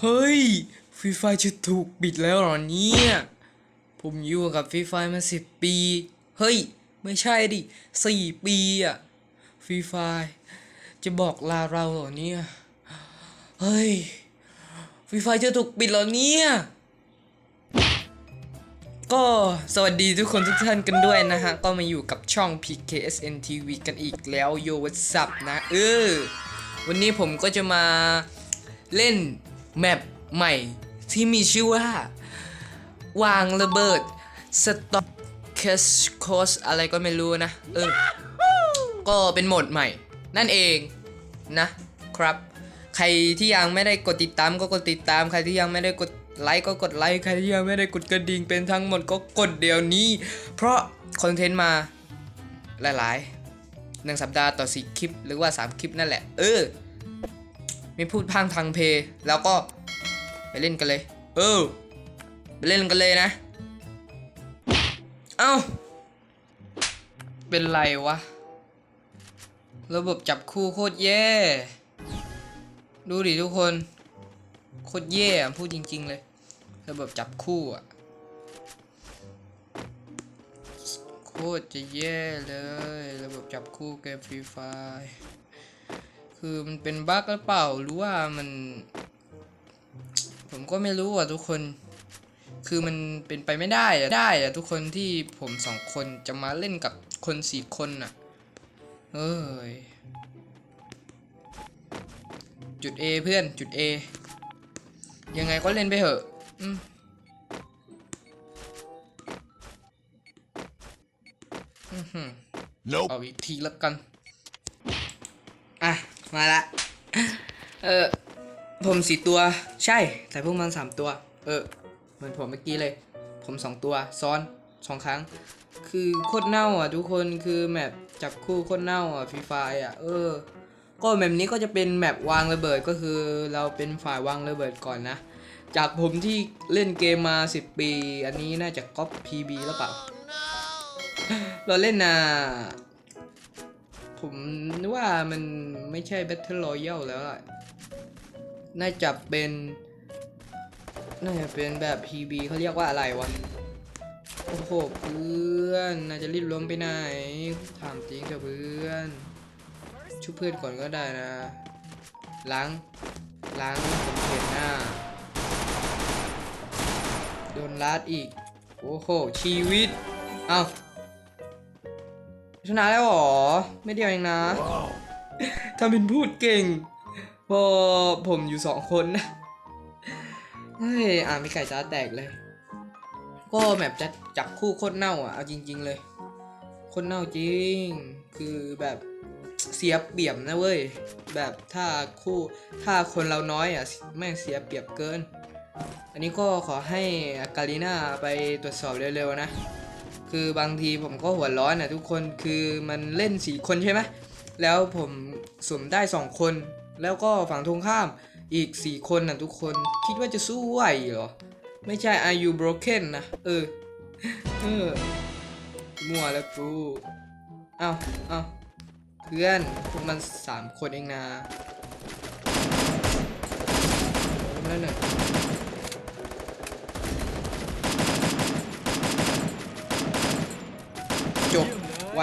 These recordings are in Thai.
เฮ้ยฟรีไฟจะถูกปิดแล้วเหรอเนี่ย ผมอยู่กับฟรีไฟมาสิบปี เฮ้ย ไม่ใช่ดิสี่ปีอะฟรีไฟจะบอกลาเราเหรอเนี่ย เฮ้ยฟรีไฟจะถูกปิดเหรอเนี่ย ก็สวัสดีทุกคนทุกท่านกันด้วยนะฮะ ก็มาอยู่กับช่อง PKSN TV กันอีกแล้ว โยวัสซับนะ เออ วันนี้ผมก็จะมา เล่นแมปใหม่ที่มีชื่อว่า วางระเบิด Stop Cash Cost อะไรก็ไม่รู้นะ เออ ก็เป็นโหมดใหม่ นั่นเองนะครับ ใครที่ยังไม่ได้กดติดตามก็กดติดตาม ใครที่ยังไม่ได้กดไลค์ก็กดไลค์ ใครที่ยังไม่ได้กดกระดิ่งเป็นทั้งหมดก็กดเดี๋ยวนี้ เพราะคอนเทนต์มาหลายๆหนึ่งสัปดาห์ต่อสี่คลิป หรือว่า 3 คลิปนั่นแหละ เออ ไม่พูดพังทางเพย์แล้วก็ไปเล่นกันเลย เออ ไปเล่นกันเลยนะ เอ้า เป็นไรวะ ระบบจับคู่โคตรแย่ ดูดิทุกคน โคตรแย่อะพูดจริง ๆ เลย ระบบจับคู่อะโคตรจะแย่เลย ระบบจับคู่เกมฟรีไฟ คือมันเป็นบั๊กหรือเปล่าหรือว่ามัน ผมก็ไม่รู้อะทุกคน คือมันเป็นไปไม่ได้อะได้อะทุกคนที่ผมสองคนจะมาเล่นกับคนสี่คนอะเอ้ย จุด A เพื่อนจุด A ยังไงก็เล่นไปเถอะอืมอื้อหือ Nope. เอาอีกทีแล้วกันอะ มาละ เออ ผมสี่ตัว ใช่ แต่พวกมันสามตัว เออ เหมือนผมเมื่อกี้เลย ผมสองตัว ซ้อนสองครั้ง คือโคตรเน่าอะทุกคน คือแมปจับคู่โคตรเน่าอะฟรีไฟอะ เออ ก็แมปนี้ก็จะเป็นแมปวางระเบิดก็คือเราเป็นฝ่ายวางระเบิดก่อนนะ จากผมที่เล่นเกมมา 10 ปี อันนี้น่าจะก๊อป PB แล้วเปล่า เราเล่นนะ ผมว่ามันไม่ใช่ Battle Royale แล้วล่ะ น่าจะเป็น น่าจะเป็นแบบ PB เขาเรียกว่าอะไรวะ โอ้โห เพื่อน น่าจะรีบล้มไปไหน ถามจริงเถอะเพื่อนช่วยเพื่อนก่อนก็ได้นะ ล้าง ล้างผมเห็นหน้า โดนลาดอีก โอ้โห ชีวิต เอ้า ชนะแล้วเหรอ ไม่เดียวเองนะ Wow. ทำเป็นพูดเก่งพอผมอยู่สองคนนะเฮ้ยอ่านไม่ไก่จ้าแตกเลย ก็แมปจะจับคู่โคตรเน่าอะเอาจริง ๆ เลยโคตรเน่าจริง คือแบบเสียเปรียบนะเว้ย แบบถ้าคู่ถ้าคนเราน้อยอะแม่งเสียเปรียบเกิน อันนี้ก็ขอให้กาลิน่าไปตรวจสอบเร็วๆนะ คือบางทีผมก็หัวร้อนนะทุกคนคือมันเล่นสี่คนใช่ไหมแล้วผมสุ่มได้สองคน แล้วก็ฝั่งตรงข้ามอีกสี่คนนะทุกคนคิดว่าจะสู้ไหวเหรอ ไม่ใช่ are you broken นะ เออ เออ มั่วแล้วกูเอ้าเอ้าเพื่อนพวกมันสามคนเองนะนั่นน่ะ จบไว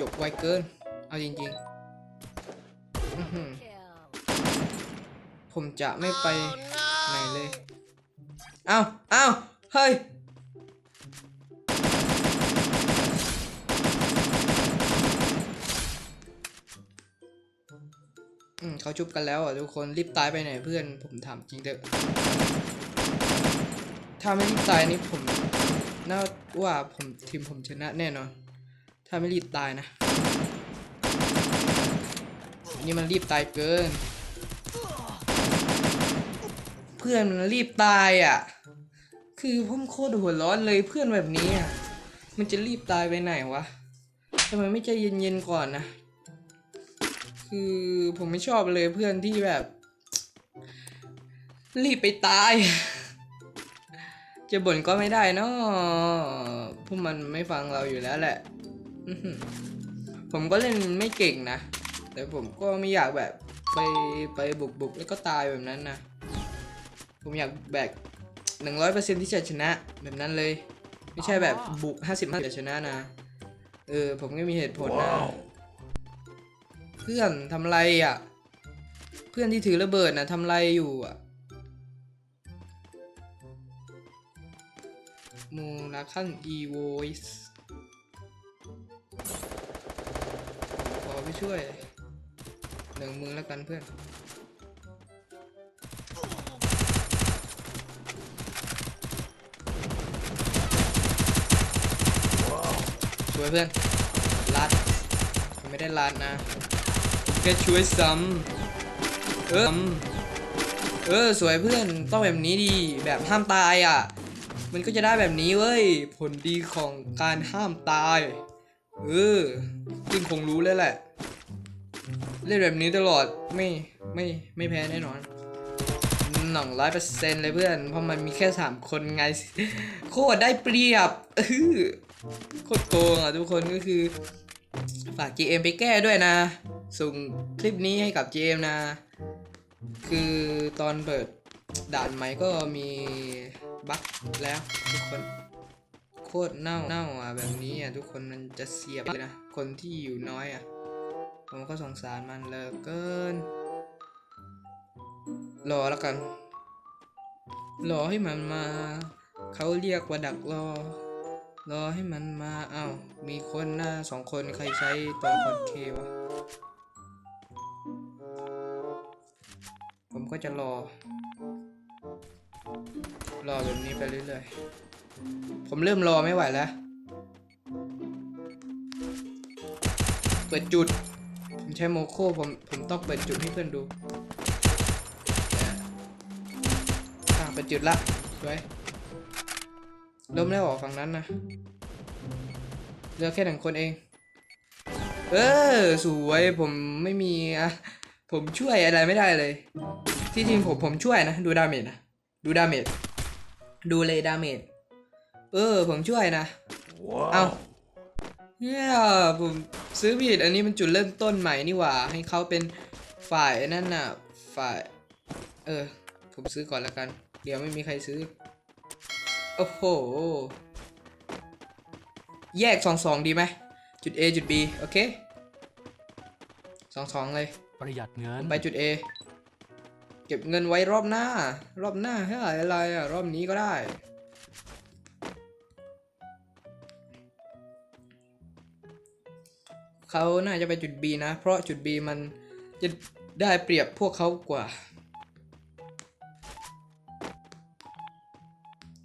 จบไวเกิน เอาจริงๆ ผมจะไม่ไปไหนเลย เอาเอาเฮ้ย อืมเขาชุบกันแล้วอะทุกคนรีบตายไปไหนเพื่อน ผมถามจริงเถอะ ถ้าไม่รีบตายนี่ผมน่าว่าผมทีมผมชนะแน่นอน ถ้าไม่รีบตายนะ นี่มันรีบตายเกิน เพื่อนมันรีบตายอะ คือผมโคตรหัวร้อนเลยเพื่อนแบบนี้อะ มันจะรีบตายไปไหนวะทำไมไม่ใจเย็นๆก่อนนะ คือผมไม่ชอบเลยเพื่อนที่แบบ รีบไปตาย จะบ่นก็ไม่ได้เนาะพวกมันไม่ฟังเราอยู่แล้วแหละอื้อหือผมก็เล่นไม่เก่งนะ แต่ผมก็ไม่อยากแบบไปไปบุกบุกๆแล้วก็ตายแบบนั้นนะ ผมอยากแบกหนึ่งร้อยเปอร์เซ็นที่จะชนะแบบนั้นเลย ไม่ใช่แบบบุกห้าสิบห้าจะชนะนะ เออ ผมก็มีเหตุผลนะ เพื่อนทำไรอะ เพื่อนที่ถือระเบิดนะทำไรอยู่อะ มูลคันอีโวสขอไปช่วยหนึ่งมือแล้วกันเพื่อนช่วยเพื่อนลัดไม่ได้ลัดนะแค่ช่วยซ้ำเออซ้ำเออสวยเพื่อนต้องแบบนี้ดีแบบห้ามตายอะ มันก็จะได้แบบนี้เว้ย ผลดีของการห้ามตาย เออคุณคงรู้แล้วแหละ เล่นแบบนี้ตลอดไม่ไม่ไม่แพ้แน่นอนหนึ่งร้อยเปอร์เซ็นต์เลยเพื่อน เพราะมันมีแค่สามคนไง โคตรได้เปรียบเออโคตรโกงอะทุกคนก็คือ ฝาก GM ไปแก้ด้วยนะ ส่งคลิปนี้ให้กับ GM นะ คือตอนเปิดด่านใหม่ก็มี บั๊กแล้วทุกคนโคตรเน่าเน่าอะแบบนี้อะทุกคนมันจะเสียบเลยนะคนที่อยู่น้อยอะ ผมก็สงสารมันเลยเกิน รอแล้วกัน รอให้มันมาเขาเรียกว่าดักรอ รอให้มันมาอ้าวมีคนหน้าสองคนใครใช้ตัวคอนเควะผมก็จะรอ รอแบบนี้ไปเรื่อยๆ ผมเริ่มรอไม่ไหวแล้ว เปิดจุด ผมใช้โมโคผมผมต้องเปิดจุดให้เพื่อนดูอะเปิดจุดละสวยล้มแล้วออกฝั่งนั้นนะเหลือแค่หนึ่งคนเอง เออ สวยผมไม่มีอะผมช่วยอะไรไม่ได้เลย ที่จริงผมผมช่วยนะ ดูดาเมจนะ ดูดาเมจ ดูเลยดาเมจ เออ ผมช่วยนะ เอาเนี่ยผมซื้อผิดอันนี้มันจุดเริ่มต้นใหม่นี่หว่า ให้เขาเป็นฝ่ายนั่นน่ะ ฝ่าย เออ ผมซื้อก่อนแล้วกัน เดี๋ยวไม่มีใครซื้อ โอ้โห แยกสองสองดีไหม จุด A จุด B โอเคสองสองเลย ประหยัดเงิน ไปจุด A เก็บเงินไว้รอบหน้า รอบหน้าเท่าไรอะไรอะ รอบนี้ก็ได้ เขาน่าจะไปจุด B นะ เพราะจุด B มันจะได้เปรียบพวกเขากว่า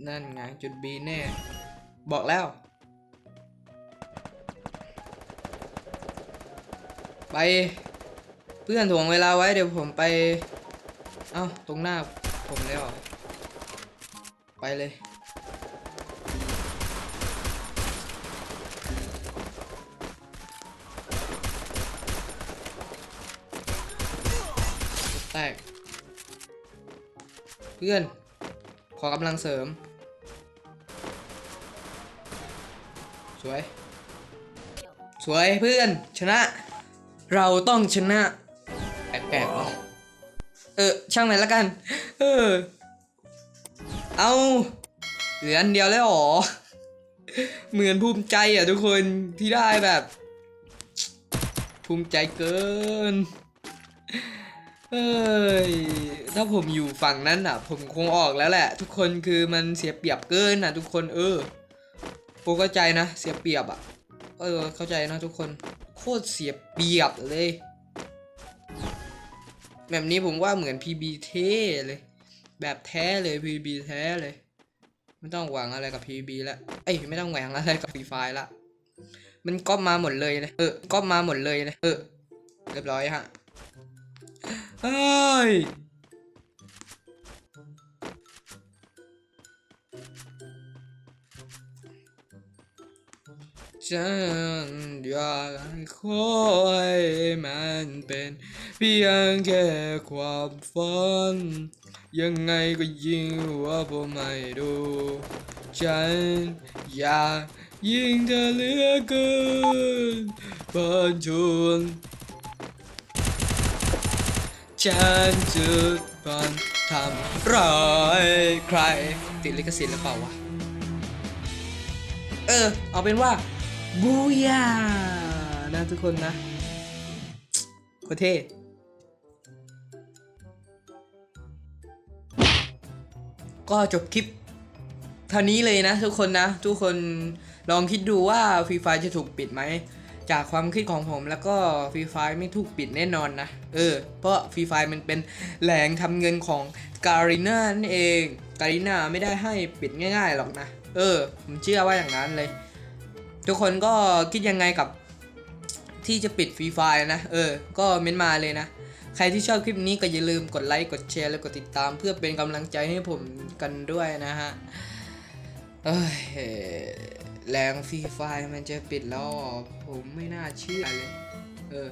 นั่นไงจุด B แน่ บอกแล้ว ไปเพื่อนถ่วงเวลาไว้เดี๋ยวผมไป เอ้าตรงหน้าผมแล้วเหรอไปเลย แตก เพื่อน ขอกำลังเสริม สวย สวยเพื่อน ชนะ เราต้องชนะ เออ ช่างมันละกัน เออ เอาเหลืออันเดียวแล้วหรอ เหมือนภูมิใจอะทุกคนที่ได้แบบ ภูมิใจเกิน เอ้ย ถ้าผมอยู่ฝั่งนั้นอะ ผมคงออกแล้วแหละ ทุกคนคือมันเสียเปรียบเกินอะ ทุกคนเออผมเข้าใจนะ เสียเปรียบอะ เออ เข้าใจนะทุกคน โคตรเสียเปรียบเลย แบบนี้ผมว่าเหมือน PB เท่เลย แบบแท้เลย PB แท้เลย ไม่ต้องหวังอะไรกับ PB ละเอ้ยไม่ต้องหวังอะไรกับ Free Fire ละมันก๊อปมาหมดเลยเลยเออก๊อปมาหมดเลยเลยเออเรียบร้อยฮะเฮ้ย ฉันอยากให้คอยมันเป็นเพียงแค่ความฝัน ยังไงก็ยิ่งว่าผมไม่ดู ฉันอยากยิ่งเธอเหลือเกินบรรจุนฉันจะบันทำร้ายใคร ติดลิขสิทธิ์หรือเปล่าวะ เออ เอาเป็นว่า บูยานะทุกคนนะโคเท่ก็จบคลิปเท่านี้เลยนะทุกคนนะ ทุกคนลองคิดดูว่าฟรีไฟจะถูกปิดไหม จากความคิดของผมแล้วก็ฟรีไฟไม่ถูกปิดแน่นอนนะ เออ เพราะฟรีไฟมันเป็นแหล่งทำเงินของการีนานั่นเองการีนาไม่ได้ให้ปิดง่ายๆหรอกนะ เออ ผมเชื่อว่าอย่างนั้นเลย ทุกคนก็คิดยังไงกับที่จะปิดฟรีไฟนะ เออ ก็เม้นมาเลยนะ ใครที่ชอบคลิปนี้ก็อย่าลืมกดไลค์ กดแชร์ และกดติดตาม เพื่อเป็นกำลังใจให้ผมกันด้วยนะฮะเอ้ยแรงฟรีไฟมันจะปิดแล้วผมไม่น่าเชื่อเลย เออ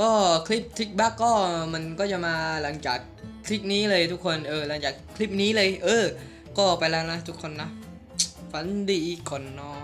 ก็คลิปทิกบักก็มันก็จะมาหลังจากคลิปนี้เลยทุกคน เออ หลังจากคลิปนี้เลย เออ ก็ไปแล้วนะทุกคนนะ ฝันดีก่อนนอน